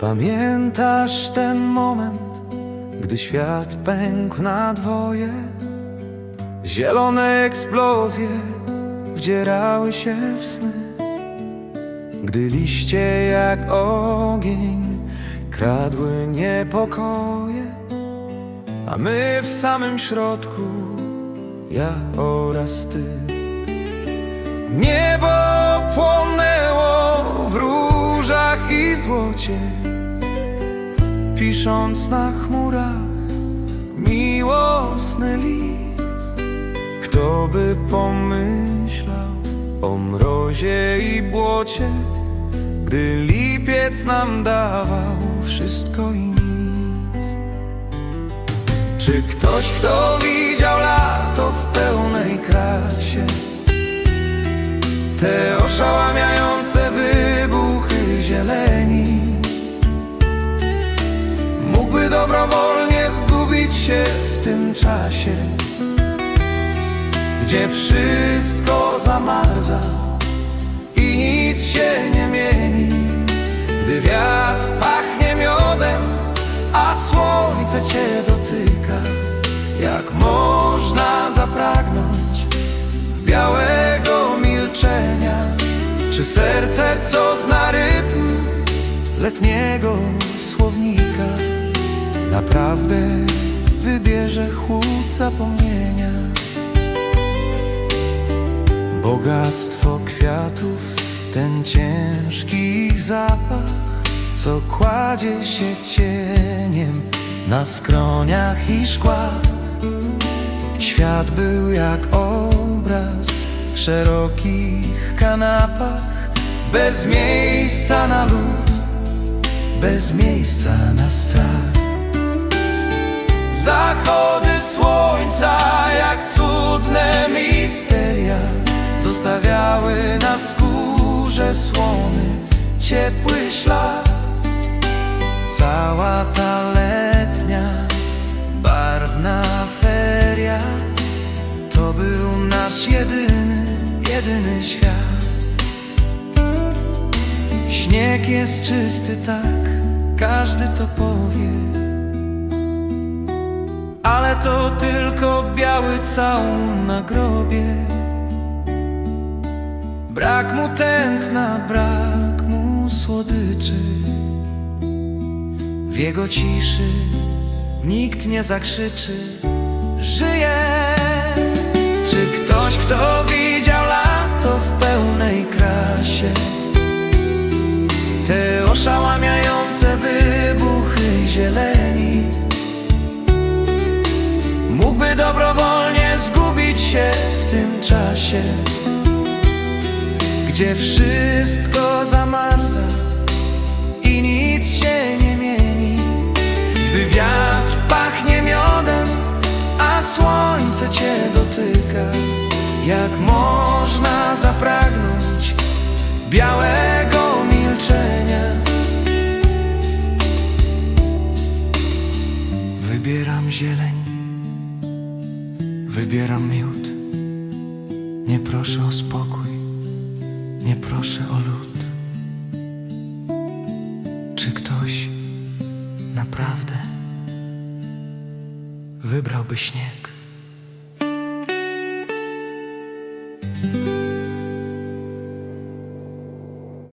Pamiętasz ten moment, gdy świat pękł na dwoje? Zielone eksplozje wdzierały się w sny Gdy liście jak ogień kradły niepokoje A my w samym środku, ja oraz ty Niebo i złocie Pisząc na chmurach miłosny list. Kto by pomyślał o mrozie i błocie Gdy lipiec nam dawał wszystko i nic? Czy ktoś, kto widział lato w pełnej krasie te oszałamiające wybuchy dobrowolnie zgubić się w tym czasie Gdzie wszystko zamarza i nic się nie mieni. Gdy wiatr pachnie miodem, a słońce cię dotyka Jak można zapragnąć białego milczenia? Czy serce, co zna rytm letniego słownika Naprawdę wybierze chłód zapomnienia. Bogactwo kwiatów, ten ciężki ich zapach Co kładzie się cieniem na skroniach i szkłach. Świat był jak obraz w szerokich kanapach Bez miejsca na lód, bez miejsca na strach Zachody słońca jak cudne misteria Zostawiały na skórze słony ciepły ślad. Cała ta letnia barwna feria To był nasz jedyny, jedyny świat. Śnieg jest czysty tak, każdy to powie Ale to tylko biały całun na grobie. Brak mu tętna, brak mu słodyczy. W jego ciszy nikt nie zakrzyczy. Żyje. Czy ktoś, kto widział lato w pełnej krasie? Te oszałamiające Gdzie wszystko zamarza i nic się nie mieni. Gdy wiatr pachnie miodem, a słońce cię dotyka Jak można zapragnąć białego milczenia? Wybieram zieleń, wybieram miód Nie proszę o spokój, nie proszę o lód czy ktoś naprawdę wybrałby śnieg?